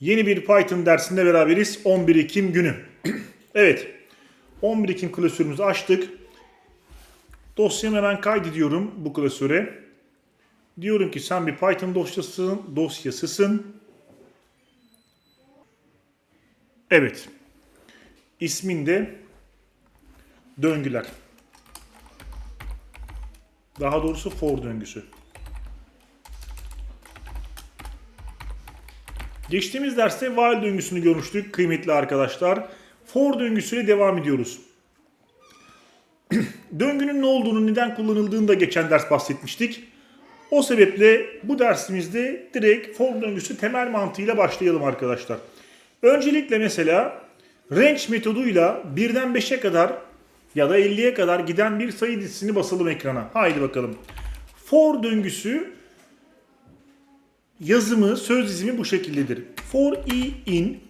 Yeni bir Python dersinde beraberiz 11 Ekim günü. evet 11 Ekim klasörümüzü açtık. Dosyamı hemen kaydediyorum bu klasöre. Diyorum ki sen bir Python dosyasısın, dosyasısın. Evet. İsminde döngüler. Daha doğrusu for döngüsü. Geçtiğimiz derste while döngüsünü görmüştük kıymetli arkadaşlar. For döngüsüyle devam ediyoruz. Döngünün ne olduğunu, neden kullanıldığını da geçen ders bahsetmiştik. O sebeple bu dersimizde direkt for döngüsü temel mantığıyla başlayalım arkadaşlar. Öncelikle mesela range metoduyla 1'den 5'e kadar ya da 50'ye kadar giden bir sayı dizisini basalım ekrana. Haydi bakalım. For döngüsü yazımı, söz dizimi bu şekildedir. For i in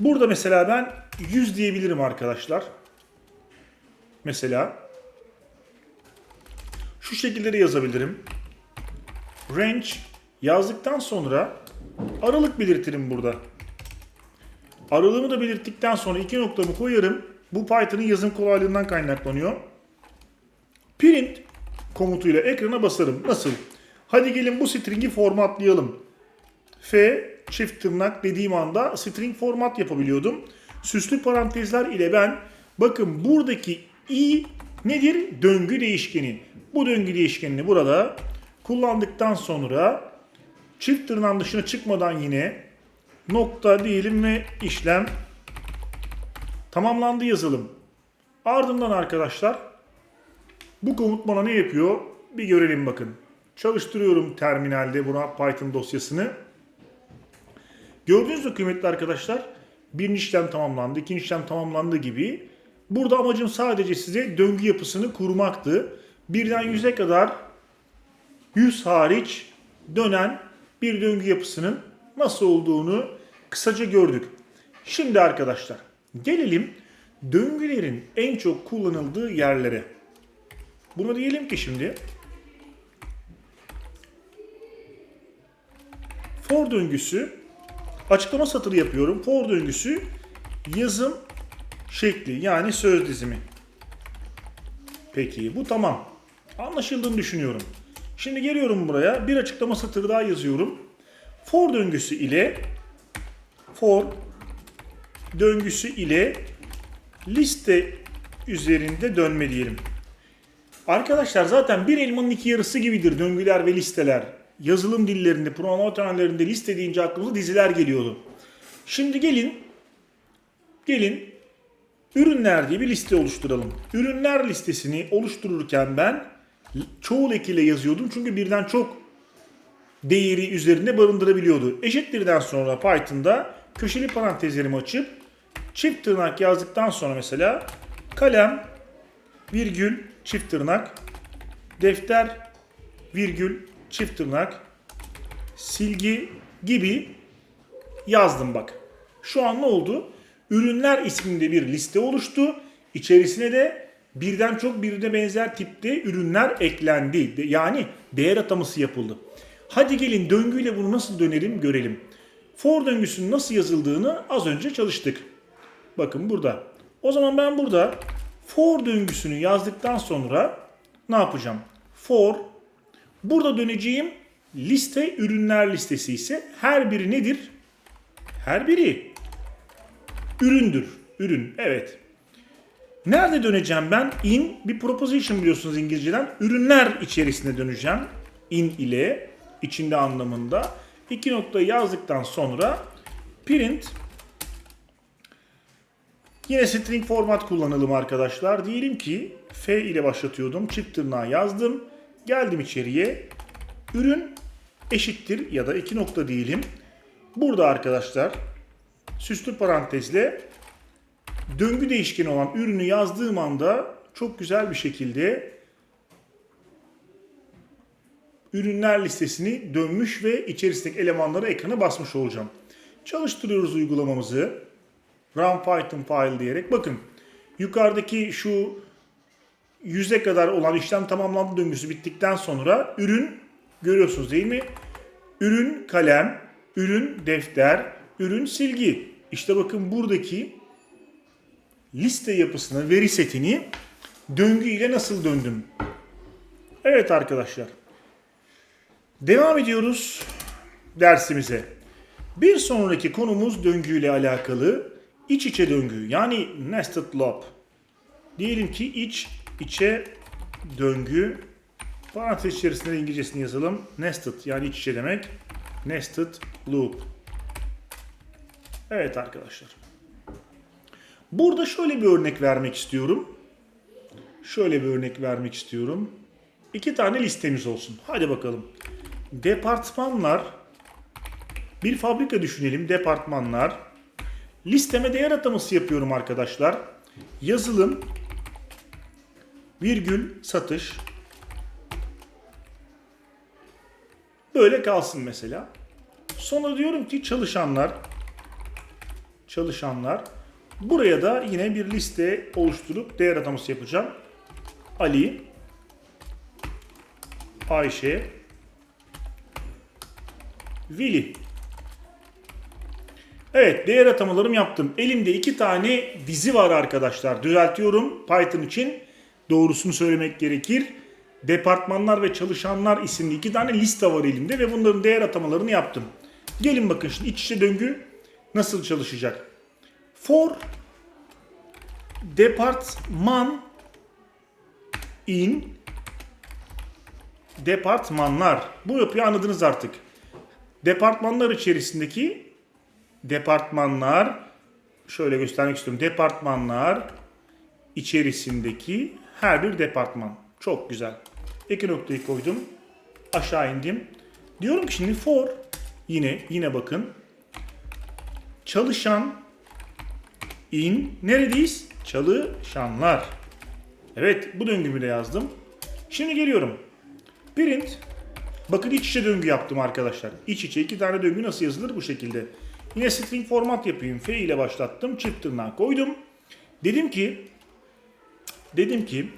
Burada mesela ben 100 diyebilirim arkadaşlar. Mesela şu şekilde de yazabilirim. Range yazdıktan sonra aralık belirtirim burada. Aralığımı da belirttikten sonra iki noktamı koyarım. Bu Python'ın yazım kolaylığından kaynaklanıyor. Print komutuyla ekrana basarım. Nasıl? Hadi gelin bu string'i formatlayalım. F çift tırnak dediğim anda string format yapabiliyordum. Süslü parantezler ile ben bakın buradaki i nedir? Döngü değişkeni. Bu döngü değişkenini burada kullandıktan sonra çift tırnağın dışına çıkmadan yine nokta diyelim ve işlem tamamlandı yazılım. Ardından arkadaşlar bu komut bana ne yapıyor? Bir görelim bakın. Çalıştırıyorum terminalde buna Python dosyasını. Gördüğünüz gibi kıymetli arkadaşlar birinci işlem tamamlandı, ikinci işlem tamamlandı gibi. Burada amacım sadece size döngü yapısını kurmaktı. Birden yüze kadar 100 hariç dönen bir döngü yapısının nasıl olduğunu kısaca gördük. Şimdi arkadaşlar gelelim döngülerin en çok kullanıldığı yerlere. Buna diyelim ki şimdi for döngüsü açıklama satırı yapıyorum. For döngüsü yazım şekli yani söz dizimi. Peki bu tamam. Anlaşıldığını düşünüyorum. Şimdi geliyorum buraya bir açıklama satırı daha yazıyorum. For döngüsü ile for döngüsü ile liste üzerinde dönme diyelim. Arkadaşlar zaten bir elmanın iki yarısı gibidir döngüler ve listeler. Yazılım dillerinde, programlama temellerinde liste deyince aklımıza diziler geliyordu. Şimdi gelin, gelin ürünler diye bir liste oluşturalım. Ürünler listesini oluştururken ben çoğul ekiyle yazıyordum çünkü birden çok değeri üzerinde barındırabiliyordu. Eşittirden sonra Python'da köşeli parantezlerimi açıp çift tırnak yazdıktan sonra mesela kalem virgül çift tırnak defter virgül çift tırnak silgi gibi yazdım bak. Şu an ne oldu? Ürünler isminde bir liste oluştu. İçerisine de birden çok birbirine benzer tipte ürünler eklendi. Yani değer ataması yapıldı. Hadi gelin döngüyle bunu nasıl dönelim görelim. For döngüsünün nasıl yazıldığını az önce çalıştık. Bakın burada. O zaman ben burada for döngüsünü yazdıktan sonra ne yapacağım? For burada döneceğim liste ürünler listesi ise her biri nedir? Her biri üründür. Ürün. Evet. Nerede döneceğim ben? In bir proposition biliyorsunuz İngilizceden. Ürünler içerisinde döneceğim. In ile içinde anlamında. İki noktayı yazdıktan sonra print yine string format kullanalım arkadaşlar. Diyelim ki F ile başlatıyordum. Çift tırnağı yazdım. Geldim içeriye. Ürün eşittir ya da iki nokta diyelim. Burada arkadaşlar süslü parantezle döngü değişkeni olan ürünü yazdığım anda çok güzel bir şekilde ürünler listesini dönmüş ve içerisindeki elemanları ekrana basmış olacağım. Çalıştırıyoruz uygulamamızı. Run Python file diyerek. Bakın yukarıdaki şu yüze kadar olan işlem tamamlandı döngüsü bittikten sonra ürün görüyorsunuz değil mi? Ürün kalem ürün defter, ürün silgi. İşte bakın buradaki liste yapısını, veri setini döngü ile nasıl döndüm? Evet arkadaşlar. Devam ediyoruz dersimize. Bir sonraki konumuz döngüyle alakalı iç içe döngü yani nested loop. Diyelim ki iç içe döngü parantez içerisinde de İngilizcesini yazalım. Nested yani iç içe demek. Nested loop. Evet arkadaşlar. Burada şöyle bir örnek vermek istiyorum. Şöyle bir örnek vermek istiyorum. İki tane listemiz olsun. Hadi bakalım. Departmanlar. Bir fabrika düşünelim. Departmanlar. Listeme değer ataması yapıyorum arkadaşlar. Yazılım. Virgül satış. Böyle kalsın mesela. Sonra diyorum ki çalışanlar. Çalışanlar. Buraya da yine bir liste oluşturup değer ataması yapacağım. Ali, Ayşe, Vili. Evet değer atamalarımı yaptım. Elimde iki tane dizi var arkadaşlar. Düzeltiyorum Python için. Doğrusunu söylemek gerekir. Departmanlar ve çalışanlar isimli iki tane liste var elimde ve bunların değer atamalarını yaptım. Gelin bakın şimdi iç içe döngü nasıl çalışacak. For departman in departmanlar. Bu yapıyı anladınız artık. Departmanlar içerisindeki departmanlar şöyle göstermek istiyorum. Departmanlar içerisindeki her bir departman. Çok güzel. İki noktayı koydum. Aşağı indim. Diyorum ki şimdi for yine yine bakın. Çalışan in neredeyiz? Çalışanlar. Evet bu döngümü de yazdım. Şimdi geliyorum. Print. Bakın iç içe döngü yaptım arkadaşlar. İç içe iki tane döngü nasıl yazılır bu şekilde. Yine string format yapayım. F ile başlattım. Çift koydum. Dedim ki dedim ki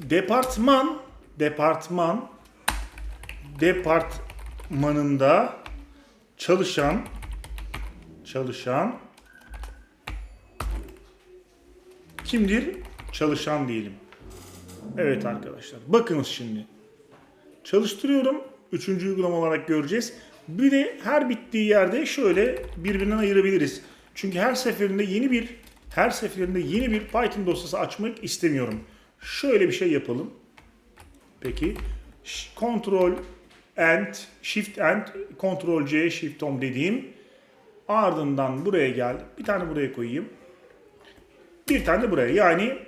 departman departman departmanında çalışan çalışan kimdir? Çalışan diyelim. Evet arkadaşlar. Bakınız şimdi. Çalıştırıyorum. Üçüncü uygulama olarak göreceğiz. Bir de her bittiği yerde şöyle birbirinden ayırabiliriz. Çünkü her seferinde yeni bir her seferinde yeni bir Python dosyası açmak istemiyorum. Şöyle bir şey yapalım. Peki. Ctrl End, Shift End, Ctrl C, Shift Home dediğim ardından buraya gel. Bir tane buraya koyayım. Bir tane de buraya. Yani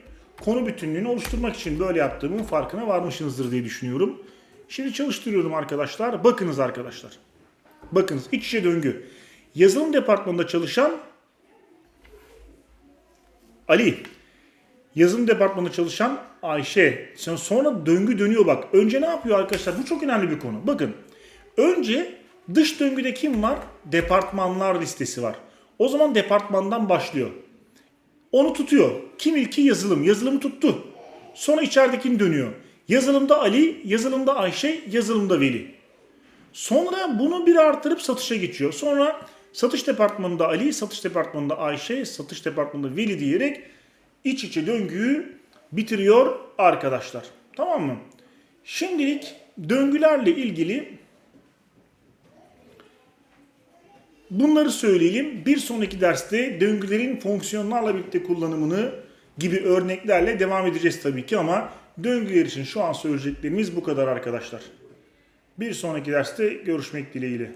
konu bütünlüğünü oluşturmak için böyle yaptığımın farkına varmışsınızdır diye düşünüyorum. Şimdi çalıştırıyorum arkadaşlar. Bakınız arkadaşlar. Bakınız iç içe döngü. Yazılım departmanında çalışan Ali. Yazılım departmanında çalışan Ayşe. Sonra döngü dönüyor bak. Önce ne yapıyor arkadaşlar? Bu çok önemli bir konu. Bakın. Önce dış döngüde kim var? Departmanlar listesi var. O zaman departmandan başlıyor. Onu tutuyor. Kim ilki yazılım. Yazılımı tuttu. Sonra içeridekini dönüyor. Yazılımda Ali, yazılımda Ayşe, yazılımda Veli. Sonra bunu bir artırıp satışa geçiyor. Sonra satış departmanında Ali, satış departmanında Ayşe, satış departmanında Veli diyerek iç içe döngüyü bitiriyor arkadaşlar. Tamam mı? Şimdilik döngülerle ilgili bunları söyleyelim. Bir sonraki derste döngülerin fonksiyonlarla birlikte kullanımını gibi örneklerle devam edeceğiz tabii ki ama döngüler için şu an söyleyeceklerimiz bu kadar arkadaşlar. Bir sonraki derste görüşmek dileğiyle.